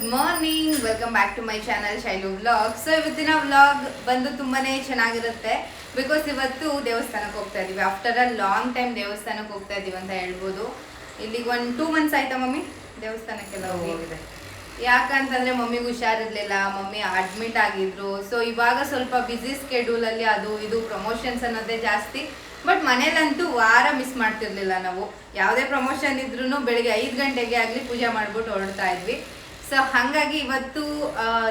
Good morning welcome back to my channel Shailu vlog so ಇವತ್ತಿನ vlog ಬಂದು ತುಂಬಾ ಚೆನ್ನಾಗಿರುತ್ತೆ. ಬಿಕಾಸ್ ಇವತ್ತು ದೇವಸ್ಥಾನಕ್ಕೆ ಹೋಗ್ತಾ ಇದೀವಿ. ಆಫ್ಟರ್ ಅ ಲಾಂಗ್ ಟೈಮ್ ದೇವಸ್ಥಾನಕ್ಕೆ ಹೋಗ್ತಾ ಇದೀವಿ ಅಂತ ಹೇಳ್ಬೋದು. ಇಲ್ಲಿಗೆ ಒಂದು ಟೂ ಮಂತ್ಸ್ ಆಯ್ತಾ ಮಮ್ಮಿ? ದೇವಸ್ಥಾನಕ್ಕೆಲ್ಲ ಹೋಗಿದೆ. ಯಾಕಂತಂದ್ರೆ ಮಮ್ಮಿಗೆ ಹುಷಾರಿರಲಿಲ್ಲ. ಮಮ್ಮಿ ಅಡ್ಮಿಟ್ ಆಗಿದ್ರು. ಸೊ ಇವಾಗ ಸ್ವಲ್ಪ ಬ್ಯುಸಿ ಸ್ಕೆಡ್ಯೂಲ್ ಅಲ್ಲಿ ಅದು ಇದು ಪ್ರಮೋಷನ್ಸ್ ಅನ್ನೋದೇ ಜಾಸ್ತಿ. ಬಟ್ ಮನೇಲಂತೂ ವಾರ ಮಿಸ್ ಮಾಡ್ತಿರ್ಲಿಲ್ಲ ನಾವು. ಯಾವುದೇ ಪ್ರಮೋಷನ್ ಇದ್ರೂ ಬೆಳಿಗ್ಗೆ ಐದು ಗಂಟೆಗೆ ಆಗಲಿ ಪೂಜೆ ಮಾಡ್ಬಿಟ್ಟು ಹೊರಡ್ತಾ ಇದ್ವಿ. ಸೊ ಹಾಗಾಗಿ ಇವತ್ತು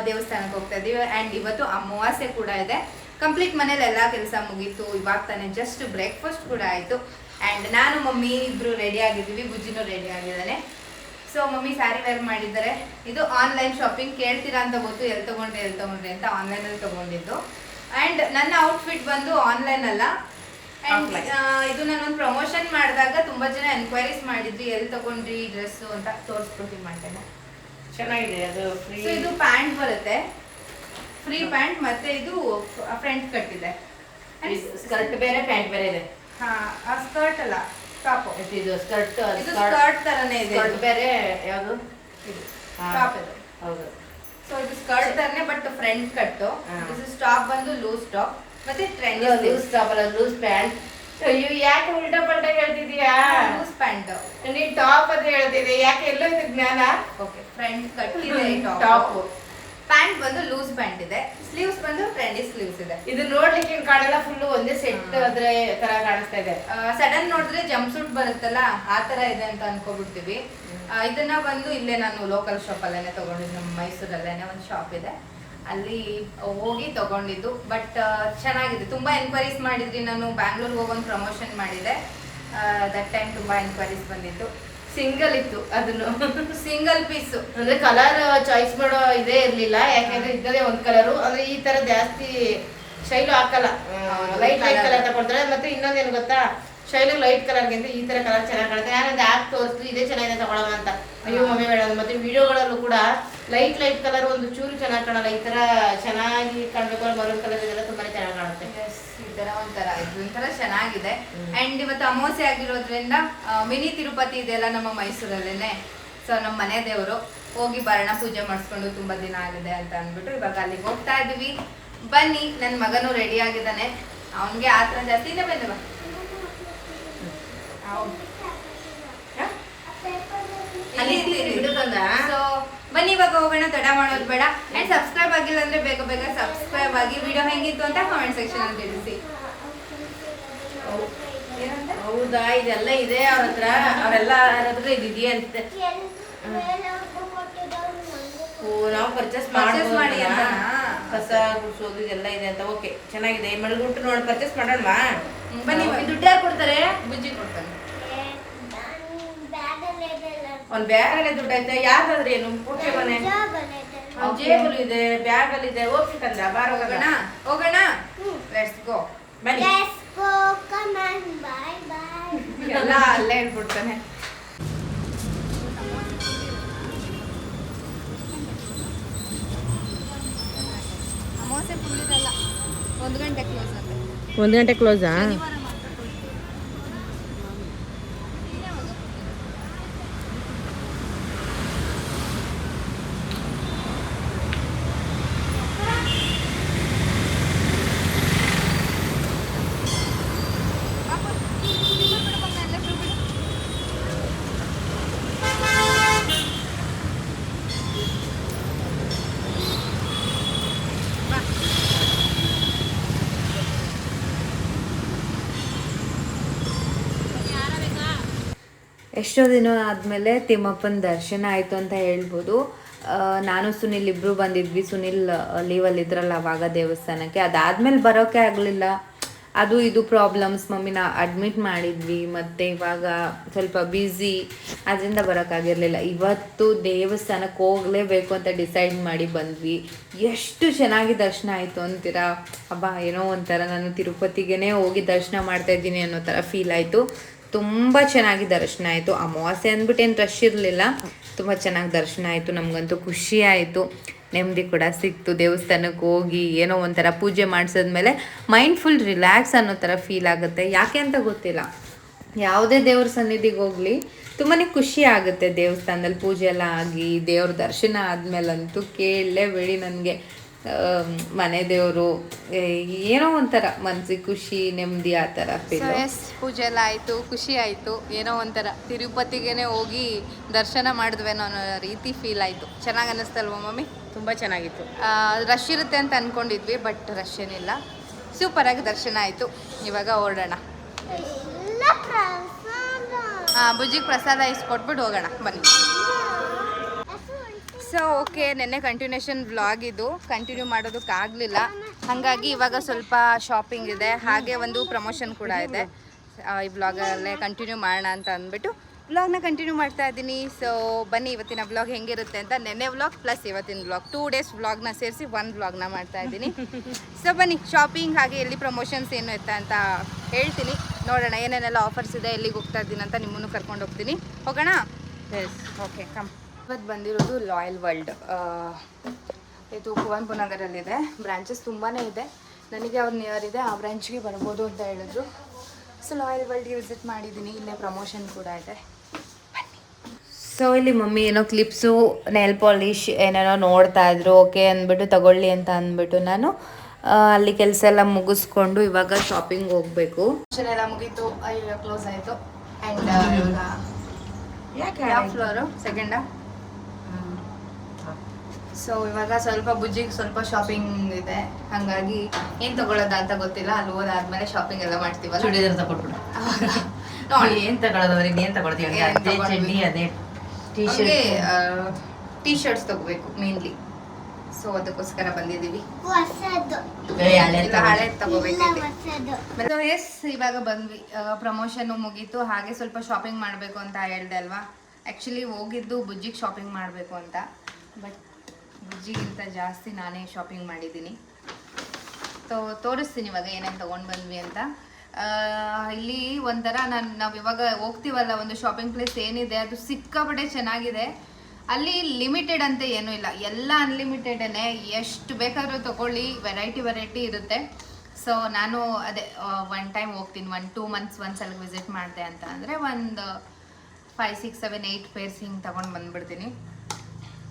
ದೇವಸ್ಥಾನಕ್ಕೆ ಹೋಗ್ತಾ ಇದ್ದೀವಿ ಆ್ಯಂಡ್ ಇವತ್ತು ಅಮಾವಾಸ್ಯೆ ಕೂಡ ಇದೆ. ಕಂಪ್ಲೀಟ್ ಮನೇಲಿ ಎಲ್ಲ ಕೆಲಸ ಮುಗೀತು. ಇವಾಗ ತಾನೆ ಜಸ್ಟ್ ಬ್ರೇಕ್ಫಾಸ್ಟ್ ಕೂಡ ಆಯಿತು. ಆ್ಯಂಡ್ ನಾನು ಮಮ್ಮಿ ಇಬ್ರು ರೆಡಿ ಆಗಿದ್ದೀವಿ. ಬುಜ್ಜಿನೂ ರೆಡಿ ಆಗಿದ್ದಾನೆ. ಸೊ ಮಮ್ಮಿ ಸ್ಯಾರಿ ವೇರ್ ಮಾಡಿದ್ದಾರೆ. ಇದು ಆನ್ಲೈನ್ ಶಾಪಿಂಗ್ ಕೇಳ್ತೀರಾ ಅಂತ ಗೊತ್ತು. ಎಲ್ಲಿ ತಗೊಂಡ್ರೆ ಎಲ್ಲಿ ತೊಗೊಂಡ್ರೆ ಅಂತ ಆನ್ಲೈನಲ್ಲಿ ತಗೊಂಡಿದ್ದು. ಆ್ಯಂಡ್ ನನ್ನ ಔಟ್ಫಿಟ್ ಬಂದು ಆನ್ಲೈನ್ ಅಲ್ಲ. ಆ್ಯಂಡ್ ಇದು ಇದು ನಾನೊಂದು ಪ್ರಮೋಷನ್ ಮಾಡಿದಾಗ ತುಂಬ ಜನ ಎನ್ಕ್ವೈರೀಸ್ ಮಾಡಿದ್ವಿ ಎಲ್ಲಿ ತಗೊಂಡ್ರಿ ಡ್ರೆಸ್ಸು ಅಂತ ತೋರಿಸ್ಬಿಟ್ಟು ಮಾಡ್ತೇನೆ. ಚೆನ್ನಾಗಿದೆ ಅದು ಫ್ರೀ ಸೊ ಇದು ಪ್ಯಾಂಟ್ ಬರುತ್ತೆ. ಫ್ರೀ ಪ್ಯಾಂಟ್ ಮತ್ತೆ ಇದು ಫ್ರಂಟ್ ಕಟ್ ಇದೆ. ಸ್ಕರ್ಟ್ ಬೇರೆ ಪ್ಯಾಂಟ್ ಬೇರೆ ಇದೆ. ಹಾ ಸ್ಕರ್ಟ್ ಅಲ್ಲ ಟಾಪ್ ಇದು- ಸ್ಕರ್ಟ್ ಇದು ಸ್ಕರ್ಟ್ ತರನೇ ಇದೆ ಸ್ಕರ್ಟ್ ಬೇರೆ ಯಾವುದು? ಇದು. ಟಾಪ್ ಇದೆ. ಹೌದು. ಸೊ ಇದು ಸ್ಕರ್ಟ್ ತರನೇ ಬಟ್ ಫ್ರಂಟ್ ಕಟ್. ಇದು ಟಾಪ್ ಬಂದು ಲೂಸ್ ಟಾಪ್ ಮತ್ತೆ ಟ್ರೆಂಡ್ ಲೂಸ್ ಟಾಪ್ ಅಲ್ಲ ಲೂಸ್ ಪ್ಯಾಂಟ್ ಅಯ್ಯೋ ಯಾಕೆ ಉಲ್ಟಾ ಪಲ್ಟಾ ಹೇಳ್ತಿದೀಯಾ? ಲೂಸ್ ಪ್ಯಾಂಟ್ ನೀನ್ ಟಾಪ್ ಅಂತ ಹೇಳ್ತಿದ್ದೆ ಯಾಕೆ ಎಲ್ಲೋ ಇದೆ ಜ್ಞಾನ? ಓಕೆ ಫ್ರಂಟ್ ಕಟ್ಟಿದೆ ಇದೆ ಟಾಪ್ ಪ್ಯಾಂಟ್ ಬಂದು ಲೂಸ್ ಪ್ಯಾಂಟ್ ಇದೆ. ಸ್ಲೀವ್ಸ್ ಬಂದು ಟ್ರೆಂಡಿ ಸ್ಲೀವ್ಸ್ ಇದೆ. ಇದು ನೋಡ್ಲಿಕ್ಕೆ ಹಿಂಗ್ ಕಾಣಲ್ಲ ಫುಲ್ ಒಂದೇ ಸೆಟ್ ಅದ್ರೆ ತರ ಕಾಣಿಸ್ತಾ ಇದೆ. ಸಡನ್ ನೋಡಿದ್ರೆ ಜಂಪ್ ಸೂಟ್ ಬರುತ್ತಲ್ಲ ಆ ತರ ಇದೆ ಅಂತ ಅನ್ಕೊಬಿಡ್ತೀವಿ. ಇದನ್ನ ಬಂದು ಇಲ್ಲೇ ನಾನು ಲೋಕಲ್ ಶಾಪ್ ಅಲ್ಲೇನೆ ತಗೊಂಡಿದ್ದು ನಮ್ಮ ಮೈಸೂರಲ್ಲೇನೆ ಒಂದು ಶಾಪ್ ಇದೆ. ಅಲ್ಲಿ ಹೋಗಿ ತಗೊಂಡಿದ್ದು ಬಟ್ ಚೆನ್ನಾಗಿದೆ. ತುಂಬಾ ಎನ್ಕ್ವೈರೀಸ್ ಮಾಡಿದ್ರಿ. ನಾನು ಬ್ಯಾಂಗ್ಳೂರ್ಗೆ ಹೋಗೊಂದು ಪ್ರಮೋಷನ್ ಮಾಡಿದೆ. ದಟ್ ಟೈಮ್ ತುಂಬಾ ಎನ್ಕ್ವೈರೀಸ್ ಬಂದಿತ್ತು. ಸಿಂಗಲ್ ಇತ್ತು ಅದನ್ನು. ಸಿಂಗಲ್ ಪೀಸ್ ಅಂದ್ರೆ ಕಲರ್ ಚಾಯ್ಸ್ ಮಾಡೋ ಇದೇ ಇರ್ಲಿಲ್ಲ. ಯಾಕಂದ್ರೆ ಇದ್ದದೇ ಒಂದ್ ಕಲರು ಅಂದ್ರೆ ಈ ತರ ಜಾಸ್ತಿ ಶೈಲು ಹಾಕಲ್ಲ. Light light. ಕಲರ್ ತಗೊಳ್ತಾರೆ ಮತ್ತೆ ಇನ್ನೊಂದೇನು ಗೊತ್ತಾ? ಶೈಲು ಲೈಟ್ ಕಲರ್ಗಿಂತ ಈ ತರ ಕಲರ್ ಚೆನ್ನಾಗಿ ಕಾಣುತ್ತೆ. ನಾನೊಂದು ಆಪ್ ತೋರಿಸ್ತು ಇದೇ ಚೆನ್ನಾಗಿದೆ ತಗೊಳ್ಳೋಣ ಅಂತ. ಅಯ್ಯೋ ಮಮ್ಮಿ ಬೇಡ ಮತ್ತೆ ವಿಡಿಯೋಗಳಲ್ಲೂ ಕೂಡ ಲೈಟ್ ಲೈಟ್ ಕಲರ್ ಒಂದು ಚೂರು ಚೆನ್ನಾಗಿ ಕಾಣಲ್ಲ. ಈ ತರ ಚೆನ್ನಾಗಿ ಕಾಣ್ಬೇಕು ಮರೂನ್ ಕಲರ್ ಇದೆಲ್ಲ ತುಂಬಾನೇ ಚೆನ್ನಾಗಿ ಕಾಣುತ್ತೆ. ತರ ಒಂಥರ ಇದು ಒಂಥರ ಚೆನ್ನಾಗಿದೆ. ಅಂಡ್ ಇವತ್ತು ಅಮಾವಾಸ್ಯೆ ಆಗಿರೋದ್ರಿಂದ ಆ, ಮಿನಿ ತಿರುಪತಿ ಇದೆಯಲ್ಲ ನಮ್ಮ ಮೈಸೂರಲ್ಲೇನೆ. ಸೊ ನಮ್ಮ ಮನೆ ದೇವರು ಹೋಗಿ ಬರೋಣ ಪೂಜೆ ಮಾಡಿಸ್ಕೊಂಡು ತುಂಬಾ ದಿನ ಆಗಿದೆ ಅಂತ ಅಂದ್ಬಿಟ್ಟು ಇವಾಗ ಅಲ್ಲಿಗೆ ಹೋಗ್ತಾ ಇದೀವಿ ಬನ್ನಿ ನನ್ನ ಮಗನು ರೆಡಿ ಆಗಿದ್ದಾನೆ. ಅವನಿಗೆ ಆತ್ರ ಜಾಸ್ತಿ. ಇನ್ನೇ ಬಂದೆ ಬಾ. ಅಲ್ಲಿ ಬಂದ? ಸೊ ಇವಾಗ ಹೋಗೋಣ ತಡ ಮಾಡೋದು ಬೇಡ. ಅಂಡ್ ಸಬ್ಸ್ಕ್ರೈಬ್ ಆಗಿಲ್ಲ ಅಂದ್ರೆ ಬೇಗ ಬೇಗ ಸಬ್ಸ್ಕ್ರೈಬ್ ಆಗಿ ವಿಡಿಯೋ ಹೆಂಗಿತ್ತು ಅಂತ ಕಾಮೆಂಟ್ ಸೆಕ್ಷನ್ ಅಲ್ಲಿ ತಿಳಿಸಿ. ಏನಂತ ಹೌದಾ? ಇದೆಲ್ಲ ಇದೆ ಅವ್ರ ಹತ್ರ. ಅವರೆಲ್ಲ ಹತ್ರ ಇದಿದೆಯಾ ಅಂತ. ಓ ನಾವು ಪರ್ಚೇಸ್ ಮಾಡಿ? ಕಸ ಗುಡ್ಸೋದು ಇದೆಲ್ಲ ಇದೆ ಅಂತ. ಓಕೆ ಚೆನ್ನಾಗಿದೆ. ಮಳಗುಂಟು ನೋಡಿ ಪರ್ಚೇಸ್ ಮಾಡೋಣವಾ? ಬನ್ನಿ. ದುಡ್ಡು ಯಾರು ಕೊಡ್ತಾರೆ? ಬುಜ್ಜಿ ಕೊಡ್ತಾನೆ ಒಂದ್ ಬ್ಯಾಗ್ ಅಲ್ಲೇ ದುಡ್ಡು ಐತೆ. ಯಾರ್ದಾದ್ರೆ ಏನು? ಪುಟ್ಟಿ ಮನೆ. ಅವ್ನ್ ಜೇಬಲ್ ಇದೆ ಬ್ಯಾಗ್ ಅಲ್ಲಿ ಇದೆ ಹೋಗ್ಸಿ ಕಂದ ಬಾರ ಹೋಗೋಣ. ಹೋಗೋಣ ಲೆಟ್ಸ್ ಗೋ ಬನ್ನಿ. ಎಲ್ಲ ಅಲ್ಲೇ ಹೇಳ್ಬಿಡ್ತಾನೆ. ಒಂದು ಗಂಟೆ ಕ್ಲೋಸ್ ಒಂದ್ ಗಂಟೆ ಕ್ಲೋಸಾ ಶನಿವಾರ ಮಾತ್ರ full. ಪಾಪ, ಬಿಡು ಬಿಡು ಮಗ, ಎಲ್ಲ ಬಿಡು ಬಿಡು. ಬಾ. ಎಷ್ಟೋ ದಿನ ಆದಮೇಲೆ ತಿಮ್ಮಪ್ಪನ ದರ್ಶನ ಆಯಿತು ಅಂತ ಹೇಳ್ಬೋದು. ನಾನು ಸುನಿಲ್ ಇಬ್ಬರು ಬಂದಿದ್ವಿ. ಸುನಿಲ್ ಲೀವಲ್ಲಿ ಇದ್ರಲ್ಲ ಅವಾಗ ದೇವಸ್ಥಾನಕ್ಕೆ. ಅದಾದ್ಮೇಲೆ ಬರೋಕೆ ಆಗಲಿಲ್ಲ. ಅದು ಇದು ಪ್ರಾಬ್ಲಮ್ಸ್ ಮಮ್ಮಿನ ಅಡ್ಮಿಟ್ ಮಾಡಿದ್ವಿ. ಮತ್ತು ಇವಾಗ ಸ್ವಲ್ಪ ಬ್ಯುಸಿ ಅದರಿಂದ ಬರೋಕ್ಕಾಗಿರಲಿಲ್ಲ ಇವತ್ತು ದೇವಸ್ಥಾನಕ್ಕೆ ಹೋಗಲೇಬೇಕು ಅಂತ ಡಿಸೈಡ್ ಮಾಡಿ ಬಂದ್ವಿ. ಎಷ್ಟು ಚೆನ್ನಾಗಿ ದರ್ಶನ ಆಯಿತು ಅಂತೀರಾ? ಅಬ್ಬಾ, ಏನೋ ಒಂಥರ ನಾನು ತಿರುಪತಿಗೆ ಹೋಗಿ ದರ್ಶನ ಮಾಡ್ತಾ ಇದ್ದೀನಿ ಅನ್ನೋ ಥರ ಫೀಲ್ ಆಯಿತು. ತುಂಬ ಚೆನ್ನಾಗಿ ದರ್ಶನ ಆಯಿತು. ಅಮಾವಾಸ್ಯೆ ಅಂದ್ಬಿಟ್ಟು ಏನು ರಶ್ ಇರಲಿಲ್ಲ. ತುಂಬ ಚೆನ್ನಾಗಿ ದರ್ಶನ ಆಯಿತು. ನಮಗಂತೂ ಖುಷಿ ಆಯಿತು. ನೆಮ್ಮದಿ ಕೂಡ ಸಿಕ್ತು. ದೇವಸ್ಥಾನಕ್ಕೆ ಹೋಗಿ ಏನೋ ಒಂಥರ ಪೂಜೆ ಮಾಡಿಸಿದ್ಮೇಲೆ ಮೈಂಡ್ ಫುಲ್ ರಿಲ್ಯಾಕ್ಸ್ ಅನ್ನೋ ಥರ ಫೀಲ್ ಆಗುತ್ತೆ. ಯಾಕೆ ಅಂತ ಗೊತ್ತಿಲ್ಲ. ಯಾವುದೇ ದೇವ್ರ ಸನ್ನಿಧಿಗೆ ಹೋಗಲಿ ತುಂಬಾ ಖುಷಿ ಆಗುತ್ತೆ ದೇವಸ್ಥಾನದಲ್ಲಿ ಪೂಜೆ ಎಲ್ಲ ಆಗಿ, ದೇವ್ರ ದರ್ಶನ ಆದಮೇಲಂತೂ ಕೇಳಲೇಬೇಡಿ ನನಗೆ. ಮನೆ ದೇವರು ಏನೋ ಒಂಥರ ಮನ್ಸಿಗೆ ಖುಷಿ ನೆಮ್ಮದಿ ಆ ಥರ ಫೀಲ್ ಪೂಜೆ ಎಲ್ಲ ಆಯಿತು ಖುಷಿ ಆಯಿತು. ಏನೋ ಒಂಥರ ತಿರುಪತಿಗೆ ಹೋಗಿ ದರ್ಶನ ಮಾಡಿದ್ವೇನೋ ಅನ್ನೋ ರೀತಿ ಫೀಲ್ ಆಯಿತು. ಚೆನ್ನಾಗಿ ಅನ್ನಿಸ್ತಲ್ವ ಮಮ್ಮಿ? ತುಂಬ ಚೆನ್ನಾಗಿತ್ತು. ರಶ್ ಇರುತ್ತೆ ಅಂತ ಅಂದ್ಕೊಂಡಿದ್ವಿ ಬಟ್ ರಶ್ ಏನಿಲ್ಲ. ಸೂಪರಾಗಿ ದರ್ಶನ ಆಯಿತು. ಇವಾಗ ಹೊರಡೋಣ ಹಾಂ ಬುಜ್ಜಿಗೆ ಪ್ರಸಾದ ಇಸ್ಕೊಟ್ಬಿಟ್ಟು ಹೋಗೋಣ ಬನ್ನಿ. ಸೊ ಓಕೆ ನೆನ್ನೆ ಕಂಟಿನ್ಯೂಷನ್ ವ್ಲಾಗ್ ಇದು. ಕಂಟಿನ್ಯೂ ಮಾಡೋದಕ್ಕಾಗಲಿಲ್ಲ ಹಾಗಾಗಿ ಇವಾಗ ಸ್ವಲ್ಪ ಶಾಪಿಂಗ್ ಇದೆ. ಹಾಗೆ ಒಂದು ಪ್ರಮೋಷನ್ ಕೂಡ ಇದೆ. ಈ ವ್ಲಾಗಲ್ಲೇ ಕಂಟಿನ್ಯೂ ಮಾಡೋಣ ಅಂತ ಅಂದ್ಬಿಟ್ಟು ವ್ಲಾಗ್ನ ಕಂಟಿನ್ಯೂ ಮಾಡ್ತಾ ಇದ್ದೀನಿ. ಸೊ ಬನ್ನಿ ಇವತ್ತಿನ ವ್ಲಾಗ್ ಹೆಂಗಿರುತ್ತೆ ಅಂತ. ನೆನ್ನೆ ವ್ಲಾಗ್ ಪ್ಲಸ್ ಇವತ್ತಿನ ವ್ಲಾಗ್ ಟೂ ಡೇಸ್ ವ್ಲಾಗ್ನ ಸೇರಿಸಿ ಒನ್ ವ್ಲಾಗ್ನ ಮಾಡ್ತಾ ಇದ್ದೀನಿ. ಸೊ ಬನ್ನಿ ಶಾಪಿಂಗ್ ಹಾಗೆ ಎಲ್ಲಿ ಪ್ರಮೋಷನ್ಸ್ ಏನು ಇತ್ತ ಅಂತ ಹೇಳ್ತೀನಿ. ನೋಡೋಣ ಏನೇನೆಲ್ಲ ಆಫರ್ಸ್ ಇದೆ ಎಲ್ಲಿಗೆ ಹೋಗ್ತಾ ಇದ್ದೀನಿ ಅಂತ ನಿಮ್ಮನ್ನು ಕರ್ಕೊಂಡು ಹೋಗ್ತೀನಿ. ಹೋಗೋಣ? ಎಸ್ ಓಕೆ ಕಮ್ ಇವತ್ತು ಬಂದಿರೋದು ಲಾಯಲ್ ವರ್ಲ್ಡ್ ಇದು ಕುವೆಂಪು ನಗರಲ್ಲಿದೆ ಬ್ರಾಂಚಸ್ ತುಂಬಾ ಇದೆ. ನನಗೆ ಅವ್ರು ನಿಯರ್ ಇದೆ. ಆ ಬ್ರಾಂಚ್ಗೆ ಬರ್ಬೋದು ಅಂತ ಹೇಳಿದ್ರು. ಸೊ ಲಾಯಲ್ ವರ್ಲ್ಡ್ಗೆ ವಿಸಿಟ್ ಮಾಡಿದ್ದೀನಿ. ಇಲ್ಲೇ ಪ್ರಮೋಷನ್ ಕೂಡ ಇದೆ. ಸೊ ಇಲ್ಲಿ ಮಮ್ಮಿ ಏನೋ ಕ್ಲಿಪ್ಸು ನೆಲ್ ಪಾಲಿಶ್ ಏನೇನೋ ನೋಡ್ತಾ ಇದ್ರು. ಓಕೆ ಅಂದ್ಬಿಟ್ಟು ತಗೊಳ್ಳಿ ಅಂತ ಅಂದ್ಬಿಟ್ಟು ನಾನು ಅಲ್ಲಿ ಕೆಲಸ ಎಲ್ಲ ಮುಗಿಸ್ಕೊಂಡು ಇವಾಗ ಶಾಪಿಂಗ್ ಹೋಗಬೇಕು. ಎಲ್ಲ ಮುಗೀತು. ಕ್ಲೋಸ್ ಆಯಿತು. ಆ್ಯಂಡ್ ಯಾಕೆ ಫ್ಲೋರು ಸೆಕೆಂಡಾ ಸೊ ಇವಾಗ ಸ್ವಲ್ಪ ಬುಜ್ಜಿಗೆ ಸ್ವಲ್ಪ ಶಾಪಿಂಗ್ ಇದೆ. ಹಂಗಾಗಿ ಏನ್ ತಗೊಳ್ಳೋದ ಅಂತ ಗೊತ್ತಿಲ್ಲ. ಅಲ್ಲಿ ಹೋದಾದ್ಮೇಲೆ ಶಾಪಿಂಗ್ ಎಲ್ಲ ಮಾಡ್ತೀವಲ್ಲ? ಚೂಡಿದಾರ್ ತಗೊಟ್ಬಿಡು ನೋಡಿ ಏನ್ ತಗೊಳ್ತೀವಿ? ಅದೇ? ಚಡ್ಡಿ ಅದೇ ಟೀ ಶರ್ಟ್ ಟೀ ಶರ್ಟ್ಸ್ ತಗೋಬೇಕು ಮೇನ್ಲಿ ಸೊ ಅದಕ್ಕೋಸ್ಕರ ಬಂದಿದ್ದೀವಿ. ಹಳೆ ಎಸ್ ಇವಾಗ ಬಂದ್ವಿ. ಪ್ರಮೋಷನ್ ಮುಗೀತು. ಹಾಗೆ ಸ್ವಲ್ಪ ಶಾಪಿಂಗ್ ಮಾಡಬೇಕು ಅಂತ ಹೇಳ್ದೆ ಅಲ್ವಾ? ಆ್ಯಕ್ಚುಲಿ ಹೋಗಿದ್ದು ಬುಜ್ಜಿಗೆ ಶಾಪಿಂಗ್ ಮಾಡಬೇಕು ಅಂತ. ಬಟ್ ಬುಜ್ಜಿಗಿಂತ ಜಾಸ್ತಿ ನಾನೇ ಶಾಪಿಂಗ್ ಮಾಡಿದ್ದೀನಿ. ತೋ, ತೋರಿಸ್ತೀನಿ ಇವಾಗ ಏನೇನು ತೊಗೊಂಡು ಬಂದ್ವಿ ಅಂತ. ಇಲ್ಲಿ ಒಂಥರ ನಾನು, ನಾವು ಇವಾಗ ಹೋಗ್ತೀವಲ್ಲ ಒಂದು ಶಾಪಿಂಗ್ ಪ್ಲೇಸ್ ಏನಿದೆ, ಅದು ಸಿಕ್ಕಾಪಟ್ಟೆ ಚೆನ್ನಾಗಿದೆ. ಅಲ್ಲಿ ಲಿಮಿಟೆಡ್ ಅಂತ ಏನೂ ಇಲ್ಲ. ಎಲ್ಲ ಅನ್ಲಿಮಿಟೆಡೇ ಎಷ್ಟು ಬೇಕಾದರೂ ತಗೊಳ್ಳಿ ವೆರೈಟಿ ವೆರೈಟಿ ಇರುತ್ತೆ. ಸೊ ನಾನು ಅದೇ ಒನ್ ಟೈಮ್ ಹೋಗ್ತೀನಿ. ಒನ್ ಟೂ ಮಂತ್ಸ್ ಒಂದ್ಸಲ ವಿಸಿಟ್ ಮಾಡಿದೆ ಅಂತ. ಅಂದರೆ ಒಂದು five six seven eight pairs ಹಿಂಗೆ ತೊಗೊಂಡು ಬಂದ್ಬಿಡ್ತೀನಿ.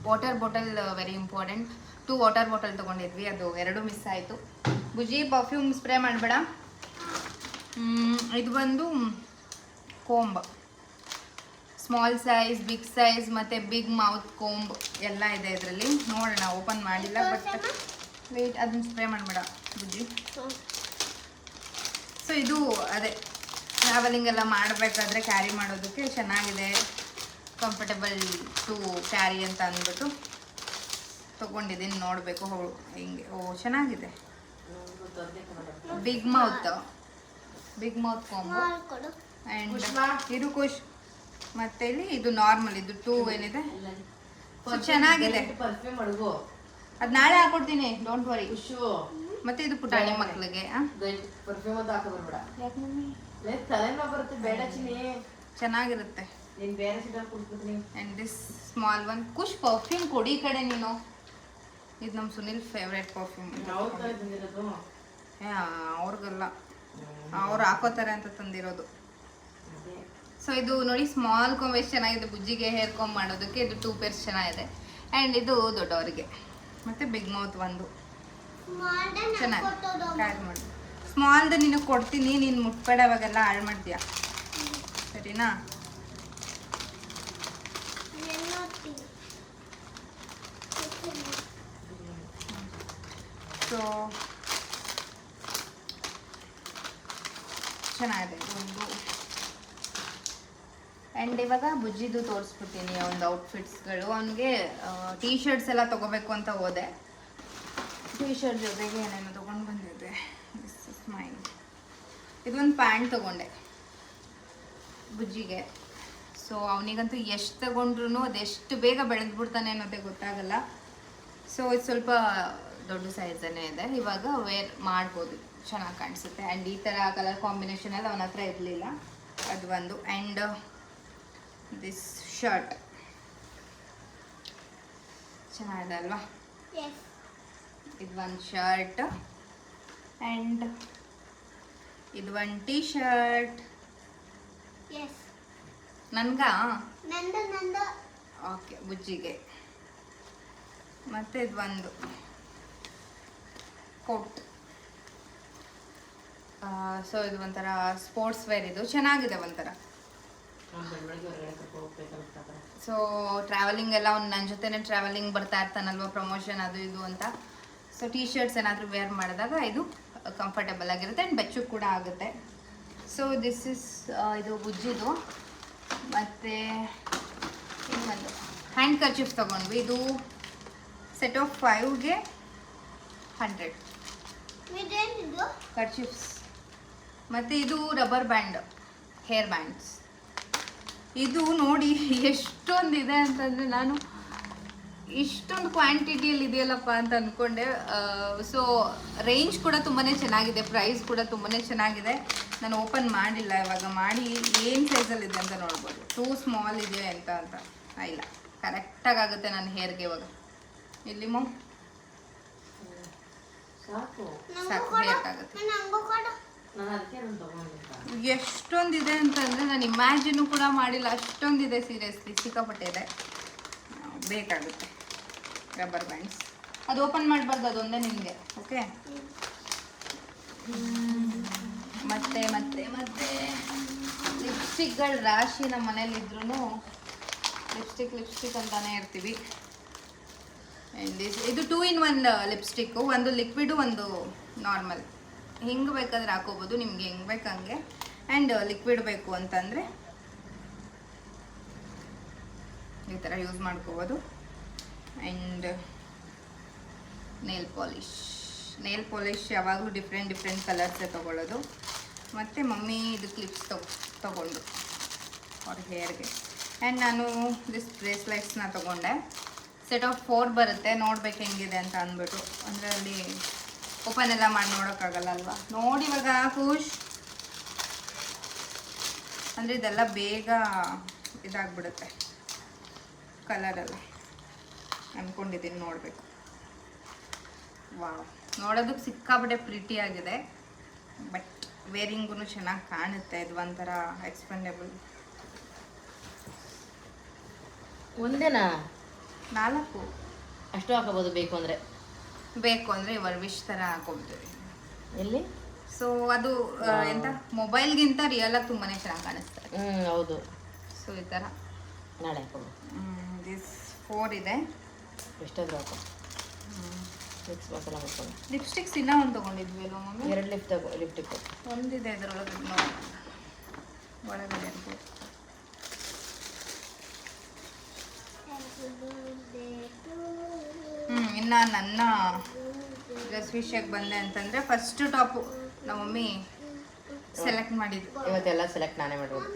Water bottle very important to water bottle ತೊಗೊಂಡಿದ್ವಿ, ಅದು ಎರಡು ಮಿಸ್ ಆಯಿತು. ಬುಜಿ ಪರ್ಫ್ಯೂಮ್ ಸ್ಪ್ರೇ ಮಾಡಬೇಡ. ಇದು ಬಂದು comb small size big size ಮತ್ತು ಬಿಗ್ ಮೌತ್ ಕೋಂಬ್ ಎಲ್ಲ ಇದೆ ಇದರಲ್ಲಿ. ನೋಡೋಣ ಓಪನ್ ಮಾಡಿಲ್ಲ ಬಟ್ ವೆಯ್ಟ್ ಅದನ್ನು ಸ್ಪ್ರೇ ಮಾಡಬೇಡ, ಬುಜ್ಜಿ. ಸೊ ಇದು ಅದೇ ಟ್ರಾವೆಲಿಂಗ್ ಎಲ್ಲ ಮಾಡಬೇಕಾದ್ರೆ ಕ್ಯಾರಿ ಮಾಡೋದಕ್ಕೆ ಚೆನ್ನಾಗಿದೆ. ಕಂಫರ್ಟಬಲ್ ಟು ಕ್ಯಾರಿ ಅಂತ ಅಂದ್ಬಿಟ್ಟು ತೊಗೊಂಡಿದ್ದೀನಿ ನೋಡಬೇಕು ಅವಳು ಹಿಂಗೆ ಓ ಚೆನ್ನಾಗಿದೆ. Big mouth big mouth combo and ಇದು ಖುಷ್ ಮತ್ತೆ ಇಲ್ಲಿ ಇದು ನಾರ್ಮಲ್ ಇದು ಟೂ ಏನಿದೆ. ಚೆನ್ನಾಗಿದೆ. ಪರ್ಫ್ಯೂಮ್ ಅಡುಗು ಅದು ನಾಳೆ ಹಾಕೊಡ್ತೀನಿ ಡೋಂಟ್ ವರಿ ಖುಷು. ಮತ್ತೆ ಇದು ಪುಟಾಣಿ ಮಕ್ಕಳಿಗೆ ಚೆನ್ನಾಗಿರುತ್ತೆ. ನೀನ್ ಬೇರೆ and this small one Khush perfume ಕೊಡಿ ಈ ಕಡೆ ನೀನು. ಇದು ನಮ್ಮ ಸುನಿಲ್ ಫೇವ್ರೆಟ್ ಪರ್ಫ್ಯೂಮ್ ಅವ್ರಿಗಲ್ಲ. ಅವ್ರು ಹಾಕೋತಾರೆ ಅಂತ ತಂದಿರೋದು. ಸೊ ಇದು ನೋಡಿ ಸ್ಮಾಲ್ ಕಾಂಬ್ ಎಷ್ಟು ಚೆನ್ನಾಗಿದೆ ಬುಜ್ಜಿಗೆ ಹೇರ್ ಕಾಂಬ್ ಮಾಡೋದಕ್ಕೆ. ಇದು ಟೂ ಪೇರ್ಸ್ ಚೆನ್ನಾಗಿದೆ. ಆ್ಯಂಡ್ ಇದು ದೊಡ್ಡವರಿಗೆ. ಮತ್ತು ಬಿಗ್ ಮೌತ್ ಒಂದು. ಚೆನ್ನಾಗಿ ಆ್ಯಡ್ ಮಾಡಿ. ಸ್ಮಾಲ್ದು ನಿನಗೆ ಕೊಡ್ತೀನಿ ನೀನು ಮುಟ್ಬೇಡ ಅವಾಗೆಲ್ಲ ಹಾಳು ಮಾಡ್ತೀಯಾ? ಸರಿನಾ? ಚೆನ್ನಾಗಿದೆ. ಒಂದು ಆ್ಯಂಡ್ ಇವಾಗ ಬುಜ್ಜಿದು ತೋರಿಸ್ಬಿಡ್ತೀನಿ ಒಂದು ಔಟ್ಫಿಟ್ಸ್ಗಳು ಅವನಿಗೆ ಟೀ ಶರ್ಟ್ಸ್ ಎಲ್ಲ ತೊಗೋಬೇಕು ಅಂತ ಹೋದೆ. ಟೀ ಶರ್ಟ್ ಜೊತೆಗೆ ಏನೇನೋ ತೊಗೊಂಡು ಬಂದಿದ್ದೆ ದಿಸ್ ಇಸ್ ಇದೊಂದು ಪ್ಯಾಂಟ್ ತೊಗೊಂಡೆ ಬುಜ್ಜಿಗೆ. ಸೊ ಅವನಿಗಂತೂ ಎಷ್ಟು ತಗೊಂಡ್ರು ಅದೆಷ್ಟು ಬೇಗ ಬೆಳೆದ್ಬಿಡ್ತಾನೆ ಅನ್ನೋದೇ ಗೊತ್ತಾಗಲ್ಲ. ಸೊ ಇದು ಸ್ವಲ್ಪ ದೊಡ್ಡ ಸೈಜನ್ನೇ ಇದೆ. ಇವಾಗ ವೇರ್ ಮಾಡ್ಬೋದು. ಚೆನ್ನಾಗಿ ಕಾಣಿಸುತ್ತೆ. ಆ್ಯಂಡ್ ಈ ಥರ ಕಲರ್ ಕಾಂಬಿನೇಷನ್ ಎಲ್ಲ ಅವನ ಹತ್ರ ಇರಲಿಲ್ಲ. ಅದು ಒಂದು ಆ್ಯಂಡ್ ದಿಸ್ ಶರ್ಟ್ ಚೆನ್ನಾಗಿದೆ ಅಲ್ವಾ? ಇದು ಒಂದು ಶರ್ಟ್ ಆ್ಯಂಡ್ ಇದು ಒಂದು ಟೀ ಶರ್ಟ್ ನನ್ಗ? ಓಕೆ ಬುಜ್ಜಿಗೆ. ಮತ್ತೆ ಇದು ಒಂದು. ಕೋಟ್. ಸೊ ಇದು ಒಂಥರ ಸ್ಪೋರ್ಟ್ಸ್ ವೇರ್ ಇದು. ಚೆನ್ನಾಗಿದೆ ಒಂಥರ. ಸೊ ಟ್ರಾವೆಲಿಂಗ್ ಎಲ್ಲ ಅವ್ನು ನನ್ನ ಜೊತೆನೇ ಟ್ರಾವೆಲಿಂಗ್ ಬರ್ತಾ ಇರ್ತಾನಲ್ವ ಪ್ರಮೋಷನ್ ಅದು ಇದು ಅಂತ. ಸೊ ಟಿ ಶರ್ಟ್ಸ್ ಏನಾದರೂ ವೇರ್ ಮಾಡಿದಾಗ ಇದು ಕಂಫರ್ಟಬಲ್ ಆಗಿರುತ್ತೆ ಆ್ಯಂಡ್ ಬೆಚ್ಚು ಕೂಡ ಆಗುತ್ತೆ. ಸೊ ದಿಸ್ ಇಸ್ ಇದು ಬುಜ್ಜಿದು. ಮತ್ತು ಇನ್ನೊಂದು. ಹ್ಯಾಂಡ್ ಕರ್ಚಿಫ್ ತೊಗೊಂಡ್ವಿ. ಇದು ಸೆಟ್ ಆಫ್ ಫೈವ್ಗೆ ಹಂಡ್ರೆಡ್ ಕರ್ಚಿಫ್ಸ್ ಮತ್ತು ಇದು ರಬ್ಬರ್ ಬ್ಯಾಂಡ್, ಹೇರ್ ಬ್ಯಾಂಡ್ಸ್. ಇದು ನೋಡಿ ಎಷ್ಟೊಂದಿದೆ ಅಂತಂದರೆ ನಾನು ಇಷ್ಟೊಂದು ಕ್ವಾಂಟಿಟಿಯಲ್ಲಿ ಇದೆಯಲ್ಲಪ್ಪ ಅಂತ ಅಂದ್ಕೊಂಡೆ ಸೊ ರೇಂಜ್ ಕೂಡ ತುಂಬಾ ಚೆನ್ನಾಗಿದೆ ಪ್ರೈಸ್ ಕೂಡ ತುಂಬಾ ಚೆನ್ನಾಗಿದೆ. ನಾನು ಓಪನ್ ಮಾಡಿಲ್ಲ ಇವಾಗ, ಮಾಡಿ ಏನು ಸೈಜಲ್ಲಿದೆ ಅಂತ ನೋಡ್ಬೋದು. ಟೂ ಸ್ಮಾಲ್ ಇದೆ ಅಂತ ಅಂತ. ಇಲ್ಲ ಕರೆಕ್ಟಾಗಿ ಆಗುತ್ತೆ ನನ್ನ ಹೇರ್ಗೆ ಇವಾಗ. ಇಲ್ಲಿ ಮೋ ಸಾಕು ನಂಗೂ ಸಾಕು ಕೊಡು ಹೇರ್ಗೆ ಆಗುತ್ತೆ ನಂಗೂ ಕೊಡು ನಾನು ಅದಕ್ಕೆ ನಾನು ತಗೊಂಡಿಲ್ಲ ಎಷ್ಟೊಂದಿದೆ ಅಂತಂದರೆ ನಾನು ಇಮ್ಯಾಜಿನು ಕೂಡ ಮಾಡಿಲ್ಲ. ಅಷ್ಟೊಂದಿದೆ ಸೀರಿಯಸ್ಲಿ ಸಿಕ್ಕಾಪಟ್ಟೆ ಇದೆ ಬೇಕಾಗುತ್ತೆ. Rubber bands. ಅದು ಓಪನ್ ಮಾಡಬಾರ್ದು ಅದೊಂದೇ ನಿಮಗೆ ಓಕೆ? ಮತ್ತೆ ಮತ್ತೆ ಮತ್ತೆ. ಲಿಪ್ಸ್ಟಿಕ್ಗಳ ರಾಶಿ ನಮ್ಮ ಮನೇಲಿದ್ರೂ ಲಿಪ್ಸ್ಟಿಕ್ ಲಿಪ್ಸ್ಟಿಕ್ ಅಂತಾನೆ ಇರ್ತೀವಿ. And ದಿಸ್ ಇದು ಟೂ ಇನ್ ಒನ್ ಲಿಪ್ಸ್ಟಿಕ್ಕು ಒಂದು ಲಿಕ್ವಿಡು ಒಂದು ನಾರ್ಮಲ್ ಹಿಂಗೆ ಬೇಕಾದ್ರೆ ಹಾಕೋಬೋದು, ನಿಮ್ಗೆ ಹೆಂಗೆ ಬೇಕು ಹಂಗೆ. ಆ್ಯಂಡ್ ಲಿಕ್ವಿಡ್ ಬೇಕು ಅಂತಂದರೆ ಈ ಥರ ಯೂಸ್ ಮಾಡ್ಕೋಬೋದು. And nail polish nail polish ಯಾವಾಗಲೂ ಡಿಫ್ರೆಂಟ್ ಡಿಫ್ರೆಂಟ್ ಕಲರ್ಸೇ ತೊಗೊಳ್ಳೋದು. ಮತ್ತು ಮಮ್ಮಿ ಇದು ಕ್ಲಿಪ್ಸ್ ತಗೊ ತೊಗೊಂಡು ಅವ್ರ ಹೇರ್ಗೆ ಆ್ಯಂಡ್ ನಾನು ದಿಸ್ ಬ್ರೇಸ್ಲೆಟ್ಸ್ನ ತೊಗೊಂಡೆ. ಸೆಟ್ ಆಫ್ ಫೋರ್ ಬರುತ್ತೆ, ನೋಡ್ಬೇಕು ಹೆಂಗಿದೆ ಅಂತ ಅಂದ್ಬಿಟ್ಟು. ಅಂದರೆ ಅಲ್ಲಿ ಓಪನ್ ಎಲ್ಲ ಮಾಡಿ ನೋಡೋಕ್ಕಾಗಲ್ಲ ಅಲ್ವಾ? ನೋಡಿ ಇವಾಗ, ಖುಷ್. ಅಂದರೆ ಇದೆಲ್ಲ ಬೇಗ ಇದಾಗ್ಬಿಡುತ್ತೆ ಕಲರೆಲ್ಲ ಅಂದ್ಕೊಂಡಿದ್ದೀನಿ ನೋಡಬೇಕು. ವಾವ್ ನೋಡೋದಕ್ಕೆ ಸಿಕ್ಕಾಬಿಟ್ಟೆ ಪ್ರಿಟಿ ಆಗಿದೆ. ಬಟ್ ವೇರಿಂಗೂ ಚೆನ್ನಾಗಿ ಕಾಣುತ್ತೆ, ಇದು ಒಂಥರ ಎಕ್ಸ್ಪೆಂಡೇಬಲ್ ಒಂದೇನಾ? ನಾಲ್ಕು. ಅಷ್ಟು ಹಾಕೋಬೋದು ಬೇಕು ಅಂದರೆ. ಬೇಕು ಅಂದರೆ ಇವರ್ ವಿಶ್ ಥರ ಹಾಕೊಳ್ತೀವಿ ಎಲ್ಲಿ? ಸೊ ಅದು ಎಂತ? ಮೊಬೈಲ್ಗಿಂತ ರಿಯಲ್ ಆಗಿ ತುಂಬಾ ಚೆನ್ನಾಗಿ ಕಾಣಿಸ್ತಾರೆ ಹ್ಞೂ ಹೌದು. ಸೊ ಈ ಥರ ನಾಳೆ ಹಾಕೋದು ದಿಸ್ ಫೋರ್ ಇದೆ. ಎಷ್ಟಾದರೂ ಹಾಕೋ? ಮಿಕ್ಸ್ ಮಸಾಲ ಮಾಡ್ಕೊಂಡು ಲಿಪ್ಸ್ಟಿಕ್ಸ್ ಇನ್ನೂ ಒಂದು ತಗೊಂಡಿದ್ವಿ ಅಲ್ವಾ ಮಮ್ಮಿ? ಎರಡು ಲಿಪ್ ತಗೋ ಲಿಪ್ಟಿಕ್ ಒಂದಿದೆ ಇದರೊಳಗೆ ಒಳಗಡೆ ಇರ್ಬೋದು. ಹ್ಞೂ ಇನ್ನು ನನ್ನ ಡ್ರೆಸ್ ವಿಷಯಕ್ಕೆ ಬಂದೆ ಅಂತಂದರೆ ಫಸ್ಟ್ ಟಾಪು ನಮ್ಮ ಮಮ್ಮಿ ಸೆಲೆಕ್ಟ್ ಮಾಡಿದ್ದು. ಇವತ್ತೆಲ್ಲ ಸೆಲೆಕ್ಟ್ ನಾನೇ ಮಾಡಿರೋದು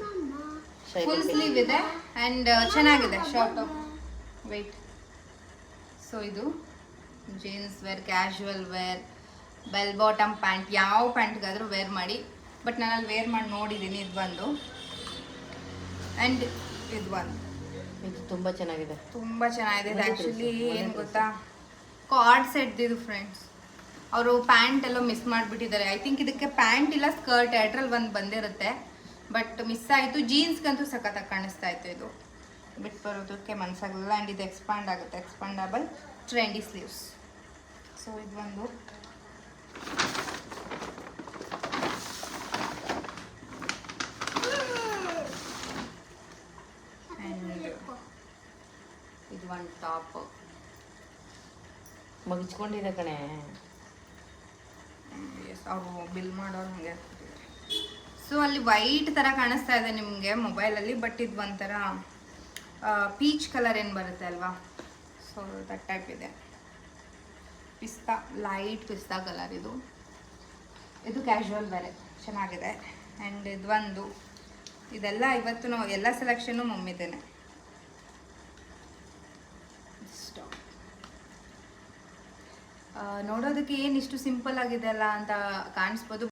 ಫುಲ್ ಸ್ಲೀವ್ ಇದೆ ಆ್ಯಂಡ್ ಚೆನ್ನಾಗಿದೆ ಶಾರ್ಟ್ ಟಾಪ್ ವೆಯ್ಟ್ ಸೊ ಇದು jeans wear casual wear bell bottom pant ಯಾವ ಪ್ಯಾಂಟ್ಗಾದರೂ ವೇರ್ ಮಾಡಿ. ಬಟ್ ನಾನಲ್ಲಿ ವೇರ್ ಮಾಡಿ ನೋಡಿದ್ದೀನಿ ಇದು ಬಂದು. ಆ್ಯಂಡ್ ಇದು ಒಂದು ಇದು ತುಂಬ ಚೆನ್ನಾಗಿದೆ. ತುಂಬ ಚೆನ್ನಾಗಿದೆ. ಇದು ಆ್ಯಕ್ಚುಲಿ ಏನು ಗೊತ್ತಾ? ಕಾರ್ಡ್ ಸೆಟ್ ಇದು ಫ್ರೆಂಡ್ಸ್ ಅವರು ಪ್ಯಾಂಟ್ ಎಲ್ಲ ಮಿಸ್ ಮಾಡಿಬಿಟ್ಟಿದ್ದಾರೆ. ಐ ಥಿಂಕ್ ಇದಕ್ಕೆ ಪ್ಯಾಂಟ್ ಇಲ್ಲ ಸ್ಕರ್ಟ್ ಎರಡರಲ್ಲಿ ಒಂದು ಬಂದಿರುತ್ತೆ. ಬಟ್ ಮಿಸ್ ಆಯಿತು. ಜೀನ್ಸ್ಗಂತೂ ಸಖತ್ತಾಗಿ ಕಾಣಿಸ್ತಾ ಇತ್ತು ಇದು. ಬಿಟ್ಟು ಬರೋದಕ್ಕೆ ಮನಸ್ಸಾಗಲ್ಲ ಆ್ಯಂಡ್ ಇದು ಎಕ್ಸ್ಪಾಂಡ್ ಆಗುತ್ತೆ. ಎಕ್ಸ್ಪಾಂಡಬಲ್ ಟ್ರೆಂಡಿ ಸ್ಲೀವ್ಸ್ ಸೊ ಇದು ಒಂದು ಆ್ಯಂಡ್ ಒಂದು ಟಾಪ್. ಮಗಿಚ್ಕೊಂಡಿದೆ ಕಣೆ. ಎಸ್ ಅವರು ಬಿಲ್ ಮಾಡೋರು ಹಂಗೆ ಸೊ ಅಲ್ಲಿ ವೈಟ್ ಥರ ಕಾಣಿಸ್ತಾ ಇದೆ ನಿಮಗೆ ಮೊಬೈಲಲ್ಲಿ ಬಟ್ ಇದು ಒಂಥರ ಪೀಚ್ ಕಲರ್ ಏನು ಬರುತ್ತೆ ಅಲ್ವಾ? ಸೊ ದಟ್ ಟೈಪ್ ಇದೆ. ಪಿಸ್ತಾ ಲೈಟ್ ಪಿಸ್ತಾ ಕಲರ್ ಇದು. ಇದು ಕ್ಯಾಶುವಲ್ ಬೇರೆ ಚೆನ್ನಾಗಿದೆ. ಆ್ಯಂಡ್ ಇದು ಒಂದು ಇದೆಲ್ಲ ಇವತ್ತು ನಾವು ಎಲ್ಲ ಸೆಲೆಕ್ಷನ್ನು ಮಮ್ಮಿದ್ದೇನೆ ಸ್ಟಾಪ್ ಆ, ನೋಡೋದಕ್ಕೆ ಏನು ಇಷ್ಟು ಸಿಂಪಲ್ ಆಗಿದೆ ಅಲ್ಲ ಅಂತ ಕಾಣಿಸ್ಬೋದು.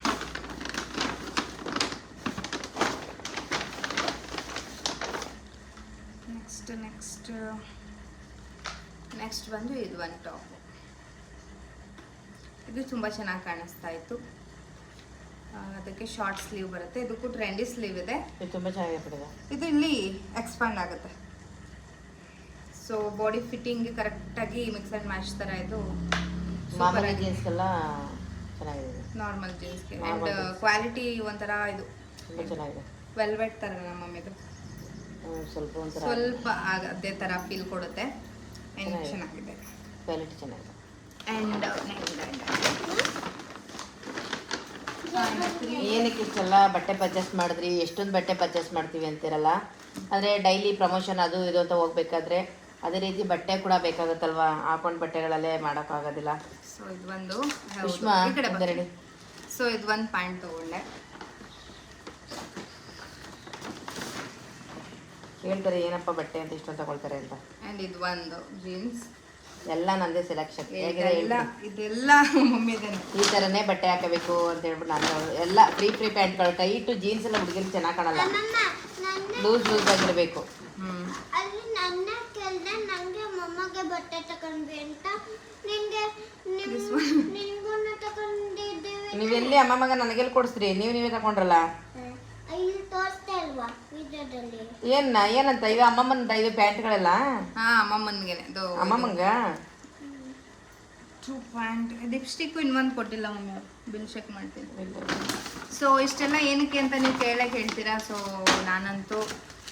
ನೆಕ್ಸ್ಟ್ ನೆಕ್ಸ್ಟ್ ನೆಕ್ಸ್ಟ್ ಬಂದು ಇದು ಒಂದು ಟಾಪ್ ಇದು ತುಂಬ ಚೆನ್ನಾಗಿ ಕಾಣಿಸ್ತಾ ಇತ್ತು. ಅದಕ್ಕೆ ಶಾರ್ಟ್ ಸ್ಲೀವ್ ಬರುತ್ತೆ. ಇದಕ್ಕೂ ಟ್ರೆಂಡಿ ಸ್ಲೀವ್ ಇದೆ. ಇದು ಇಲ್ಲಿ ಎಕ್ಸ್ಪಾಂಡ್ ಆಗುತ್ತೆ. ಸೊ ಬಾಡಿ ಫಿಟ್ಟಿಂಗ್ ಕರೆಕ್ಟಾಗಿ ಮಿಕ್ಸ್ ಆ್ಯಂಡ್ ಮ್ಯಾಚ್ ಥರ ಇದು ಮಾಮೂಲಿ ಜೀನ್ಸ್ಗೆಲ್ಲ ಚೆನ್ನಾಗಿದೆ. ಇದು. ನಾರ್ಮಲ್ ಜೀನ್ಸ್ಗೆ ಆ್ಯಂಡ್ ಕ್ವಾಲಿಟಿ ಒಂಥರ ಇದು. ತುಂಬ ಚೆನ್ನಾಗಿದೆ. ವೆಲ್ವೆಟ್ ಥರ ನಮ್ಮ ಹ್ಮ್, ಸ್ವಲ್ಪ ಒಂಥರ ಸ್ವಲ್ಪ ಅದೇ ಥರ ಫೀಲ್ ಕೊಡುತ್ತೆ. ಆ್ಯಂಡ್. ಚೆನ್ನಾಗಿದೆ. ಕ್ವಾಲಿಟಿ ಚೆನ್ನಾಗಿದೆ. ಆ್ಯಂಡ್ ಏನಕ್ಕೆ ಇಷ್ಟೆಲ್ಲ ಬಟ್ಟೆ ಪರ್ಚೇಸ್ ಮಾಡಿದ್ರಿ? ಎಷ್ಟೊಂದು ಬಟ್ಟೆ ಪರ್ಚೇಸ್ ಮಾಡ್ತೀವಿ ಅಂತೀರಲ್ಲ? ಅಂದರೆ ಡೈಲಿ ಪ್ರಮೋಷನ್ ಅದು ಇದು ಅಂತ ಹೋಗ್ಬೇಕಾದ್ರೆ ಅದೇ ರೀತಿ ಬಟ್ಟೆ ಕೂಡ ಬೇಕಾಗುತ್ತಲ್ವಾ? ಹಾಕೊಂಡು ಬಟ್ಟೆಗಳಲ್ಲೇ ಮಾಡೋಕ್ಕಾಗೋದಿಲ್ಲ. ಸೊ ಇದು ಒಂದು ಸುಷ್ಮಾ ಸೊ ಇದು ಒಂದು ಪ್ಯಾಂಟ್ ತಗೊಂಡೆ. ಹೇಳ್ತಾರೆ ಏನಪ್ಪ ಬಟ್ಟೆ ಅಂತ ಇಷ್ಟೊಂದು ತಗೊಳ್ತಾರೆ ಅಂತ. ಆ್ಯಂಡ್ ಇದು ಒಂದು ಜೀನ್ಸ್. ಎಲ್ಲ ನಂದೇ ಸೆಲೆಕ್ಷನ್ ಇದೆಲ್ಲ ಮಮ್ಮಿದೇನೆ ಈ ಥರನೇ ಬಟ್ಟೆ ಹಾಕಬೇಕು ಅಂತ ಹೇಳ್ಬಿಟ್ಟು ನಾನು ಎಲ್ಲ ಫ್ರೀ ಫ್ರೀ ಪ್ಯಾಂಟ್ಗಳು. ಟೈಟು ಜೀನ್ಸ್ ಎಲ್ಲ ಹುಡುಗಿರಿಗೆ ಚೆನ್ನಾಗಿ ಕಾಣಲ್ಲ. ಲೂಸ್ ಲೂಸ್ ಆಗಿರಬೇಕು ಹ್ಞೂ ಅಲ್ಲಿ ನನ್ನ ಕೇಳ್ದೆ ನಂಗೆ ಬಟ್ಟೆ ತಗೊಂಡ್ವಿ ಅಂತ ನಿಂಗೆ ನಿನ್ಗೂ ತಗೊಂಡಿದ್ದೀವಿ. ನೀವೆಲ್ಲಿ ಅಮ್ಮ ಮಗ ನನಗೆಲ್ಲಿ ಕೊಡಿಸ್ರಿ ನೀವು ನೀವೇ ತಗೊಂಡ್ರಲ್ಲ? ಇಲ್ಲಿ ತೋರಿಸ್ತಾ ಇಲ್ವಾ ವಿಡಿಯೋದಲ್ಲಿ? ಏನ ಏನಂತ? ಇದು ಅಮ್ಮಮ್ಮನ ಇದು ಪ್ಯಾಂಟ್ಗಳೆಲ್ಲ? ಹಾಂ ಅಮ್ಮಮ್ಮನಿಗೆ ಇದು ಅಮ್ಮಮ್ಮಂಗ? ಟೂ ಪ್ಯಾಂಟ್ ಲಿಪ್ಸ್ಟಿಕ್ಕು ಇನ್ನೊಂದು ಕೊಟ್ಟಿಲ್ಲ ಮಮ್ಮಿ. ಬಿಲ್ ಚೆಕ್ ಮಾಡ್ತೀನಿ. ಸೊ ಇಷ್ಟೆಲ್ಲ ಏನಕ್ಕೆ ಅಂತ ನೀವು ಕೇಳಕ್ಕೆ ಹೇಳ್ತೀರಾ? ಸೊ ನಾನಂತೂ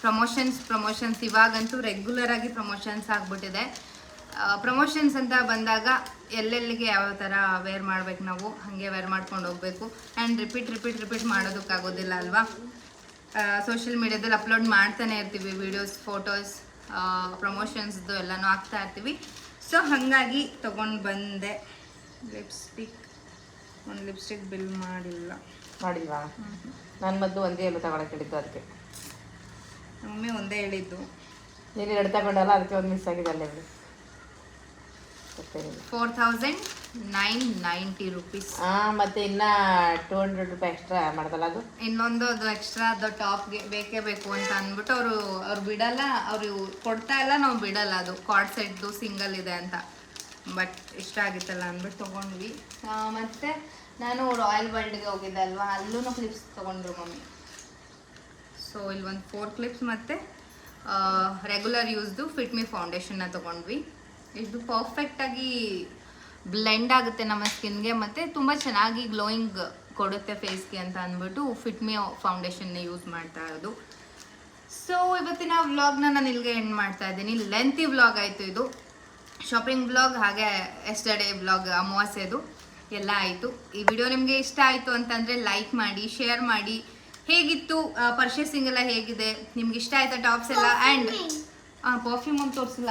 ಪ್ರಮೋಷನ್ಸ್ ಪ್ರಮೋಷನ್ಸ್ ಇವಾಗಂತೂ ರೆಗ್ಯುಲರ್ ಆಗಿ ಪ್ರಮೋಷನ್ಸ್ ಆಗಿಬಿಟ್ಟಿದೆ. ಪ್ರಮೋಷನ್ಸ್ ಅಂತ ಬಂದಾಗ ಎಲ್ಲೆಲ್ಲಿಗೆ ಯಾವ ಥರ ವೇರ್ ಮಾಡ್ಬೇಕು ನಾವು ಹಾಗೆ ವೇರ್ ಮಾಡ್ಕೊಂಡು ಹೋಗಬೇಕು. ಆ್ಯಂಡ್ ರಿಪೀಟ್ ರಿಪೀಟ್ ರಿಪೀಟ್ ಮಾಡೋದಕ್ಕಾಗೋದಿಲ್ಲ ಅಲ್ವಾ? ಸೋಷಿಯಲ್ ಮೀಡ್ಯಾದಲ್ಲಿ ಅಪ್ಲೋಡ್ ಮಾಡ್ತಾನೆ ಇರ್ತೀವಿ ವೀಡಿಯೋಸ್ ಫೋಟೋಸ್ ಪ್ರಮೋಷನ್ಸ್ದು ಎಲ್ಲನೂ ಹಾಕ್ತಾ ಇರ್ತೀವಿ. ಸೊ ಹಾಗಾಗಿ ತೊಗೊಂಡು ಬಂದೆ. ಲಿಪ್ಸ್ಟಿಕ್ ಒಂದು ಲಿಪ್ಸ್ಟಿಕ್ ಬಿಲ್ ಮಾಡಿಲ್ಲ. ಮಾಡಿಲ್ವಾ? ನನ್ನ ಮದ್ದು ಒಂದೇ ಎಲ್ಲ ತಗೊಳಕ್ಕೆ ಹೇಳಿದ್ದು ಅದಕ್ಕೆ. ಮಮ್ಮಿ ಒಂದೇ ಹೇಳಿದ್ದು. ನೀನು ಎರಡು ತಗೊಂಡಲ್ಲ ಅದಕ್ಕೆ ಒಂದು ಮಿಸ್ ಆಗಿದೆ ಅಲ್ಲೇ four thousand nine ninety rupees. ಮತ್ತೆ ಇನ್ನ ಟೂ ಹಂಡ್ರೆಡ್ ರೂಪಾಯಿ ಎಕ್ಸ್ಟ್ರಾ ಮಾಡ್ದಲ್ಲ ಅದು? ಇನ್ನೊಂದು ಅದು ಎಕ್ಸ್ಟ್ರಾ ಅದು ಟಾಪ್ಗೆ ಬೇಕೇ ಬೇಕು ಅಂತ ಅಂದ್ಬಿಟ್ಟು ಅವರು ಅವ್ರು ಬಿಡಲ್ಲ ಅವರು ಕೊಡ್ತಾ ಇಲ್ಲ ನಾವು ಬಿಡಲ್ಲ ಅದು. ಕಾರ್ಡ್ ಸೆಟ್ದು ಸಿಂಗಲ್ ಇದೆ ಅಂತ. ಬಟ್ ಇಷ್ಟ ಆಗಿತ್ತಲ್ಲ ಅಂದ್ಬಿಟ್ಟು ತೊಗೊಂಡ್ವಿ. ಮತ್ತೆ ನಾನು ರಾಯಲ್ ವರ್ಲ್ಡ್ಗೆ ಹೋಗಿದ್ದೆ ಅಲ್ವಾ? ಅಲ್ಲೂ ಕ್ಲಿಪ್ಸ್ ತೊಗೊಂಡ್ರು ಮಮ್ಮಿ. ಸೊ ಇಲ್ಲಿ ಒಂದು ಫೋರ್ ಕ್ಲಿಪ್ಸ್ ಮತ್ತು ರೆಗ್ಯುಲರ್ ಯೂಸ್ದು ಫಿಟ್ ಮಿ ಫೌಂಡೇಶನ್ನ ತೊಗೊಂಡ್ವಿ. ಇದು ಪರ್ಫೆಕ್ಟಾಗಿ ಬ್ಲೆಂಡ್ ಆಗುತ್ತೆ ನಮ್ಮ ಸ್ಕಿನ್ಗೆ ಮತ್ತು ತುಂಬ ಚೆನ್ನಾಗಿ ಗ್ಲೋಯಿಂಗ್ ಕೊಡುತ್ತೆ ಫೇಸ್ಗೆ ಅಂತ ಅಂದ್ಬಿಟ್ಟು ಫಿಟ್ ಮಿ ಫೌಂಡೇಶನ್ನ ಯೂಸ್ ಮಾಡ್ತಾ ಇರೋದು. ಸೊ ಇವತ್ತಿನ ವ್ಲಾಗ್ನ ನಾನು ಇಲ್ಲಿಗೆ ಎಂಡ್ ಮಾಡ್ತಾ ಇದ್ದೀನಿ. ಲೆಂತಿ ವ್ಲಾಗ್ ಆಯಿತು ಇದು. ಶಾಪಿಂಗ್ ವ್ಲಾಗ್ ಹಾಗೆ ಎಸ್ಟರ್ಡೇ ವ್ಲಾಗ್ ಅಮಾವಾಸ್ಯದು ಎಲ್ಲ ಆಯಿತು. ಈ ವಿಡಿಯೋ ನಿಮಗೆ ಇಷ್ಟ ಆಯಿತು ಅಂತಂದರೆ ಲೈಕ್ ಮಾಡಿ ಶೇರ್ ಮಾಡಿ. ಹೇಗಿತ್ತು ಪರ್ಚೇಸಿಂಗ್ ಎಲ್ಲ ಹೇಗಿದೆ? ನಿಮ್ಗೆ ಇಷ್ಟ ಆಯ್ತಾ ಟಾಪ್ಸ್ ಎಲ್ಲ? ಆ್ಯಂಡ್ ಪರ್ಫ್ಯೂಮ್ ಅಂತ ತೋರಿಸಿಲ್ಲ.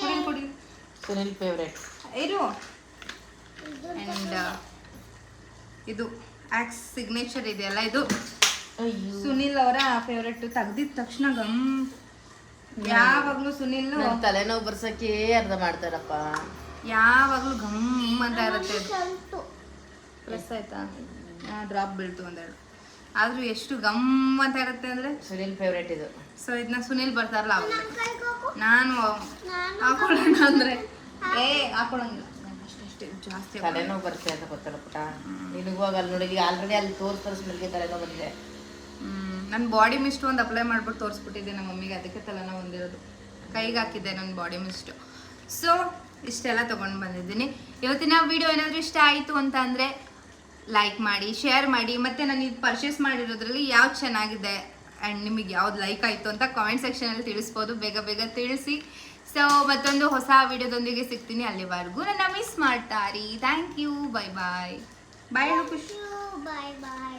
ಕೊಡಿ ಕೊಡಿ. ಸುನಿಲ್ ಫೇವ್ರೇಟ್ ಇದು. ಆ್ಯಂಡ್ ಇದು ಆಕ್ಸ್ ಸಿಗ್ನೇಚರ್ ಇದೆಯಲ್ಲ ಇದು. ಅಯ್ಯೋ. ಸುನಿಲ್ ಅವರ ಫೇವ್ರೇಟ್ ತೆಗ್ದಿದ ತಕ್ಷಣ ಗಮ್ ಯಾವಾಗ್ಲೂ ಸುನಿಲ್ ತಲೆನೋ ತಲೆನೋವು ಬರ್ಸಕ್ಕೆ ಅರ್ಧ ಮಾಡ್ತಾರಪ್ಪ. ಯಾವಾಗ್ಲೂ ಗಮ್ ಅಂತ ಇರುತ್ತೆ ಅದು. ಪ್ರೆಸ್ ಆಯ್ತಾ? ಡ್ರಾಪ್ ಬೀಳ್ತು ಒಂದೆರಡು. ಆದ್ರೂ ಎಷ್ಟು ಗಮ್ ಅಂತ ಇರುತ್ತೆ ಅಂದ್ರೆ? ಸುನಿಲ್ ಫೇವ್ರೇಟ್ ಇದು. ಸೊ ಇದನ್ನ ಸುನಿಲ್ ಬರ್ತಾರಲ್ಲ ನಾನು ಹಾಕೊಳ್ಳೋಣ ಅಂದ್ರೆ. ಏ ಹಾಕೊಳಂಗಿಲ್ಲ. ಜಾಸ್ತಿ. ತಲೆನೋವು ಬರುತ್ತೆ ಅಂತ ಗೊತ್ತಲ್ಲ ಪುಟ. ನಿನಗೂ ಆಗಲ್ಲ ನೋಡಿ ಈಗ ಆಲ್ರೆಡಿ ಅಲ್ಲಿ ತೋರ್ಸ್ ಸ್ಮೆಲ್ಗೆ ತಲೆನೋವು ಬಂದಿದೆ. ನನ್ನ ಬಾಡಿ ಮಿಸ್ಟ್ ಒಂದು ಅಪ್ಲೈ ಮಾಡ್ಬಿಟ್ಟು ತೋರಿಸ್ಬಿಟ್ಟಿದ್ದೆ ನಮ್ಮ ಮಮ್ಮಿಗೆ ಅದಕ್ಕೆ ತಲೆನೋವು ಬಂದಿರೋದು. ಕೈಗೆ ಹಾಕಿದ್ದೆ ನನ್ನ ಬಾಡಿ ಮಿಸ್ಟು ಸೊ ಇಷ್ಟೆಲ್ಲ ತೊಗೊಂಡು ಬಂದಿದ್ದೀನಿ. ಇವತ್ತಿನ ವಿಡಿಯೋ ಏನಾದರೂ ಇಷ್ಟ ಆಯಿತು ಅಂತ ಅಂದರೆ ಲೈಕ್ ಮಾಡಿ ಶೇರ್ ಮಾಡಿ ಮತ್ತು ನಾನು ಇದು ಪರ್ಚೇಸ್ ಮಾಡಿರೋದ್ರಲ್ಲಿ ಯಾವ್ದು ಚೆನ್ನಾಗಿದೆ ಆ್ಯಂಡ್ ನಿಮಗೆ ಯಾವ್ದು ಲೈಕ್ ಆಯಿತು ಅಂತ ಕಾಮೆಂಟ್ ಸೆಕ್ಷನಲ್ಲಿ ತಿಳಿಸ್ಬೋದು. ಬೇಗ ಬೇಗ ತಿಳಿಸಿ. ಸೊ ಮತ್ತೊಂದು ಹೊಸ ವಿಡಿಯೋದೊಂದಿಗೆ ಸಿಗ್ತೀನಿ ಅಲ್ಲಿವರೆಗೂ. ನನ್ನ ಮಿಸ್ ಮಾಡ್ತಾರಿ thank you bye bye bye Khushi bye bye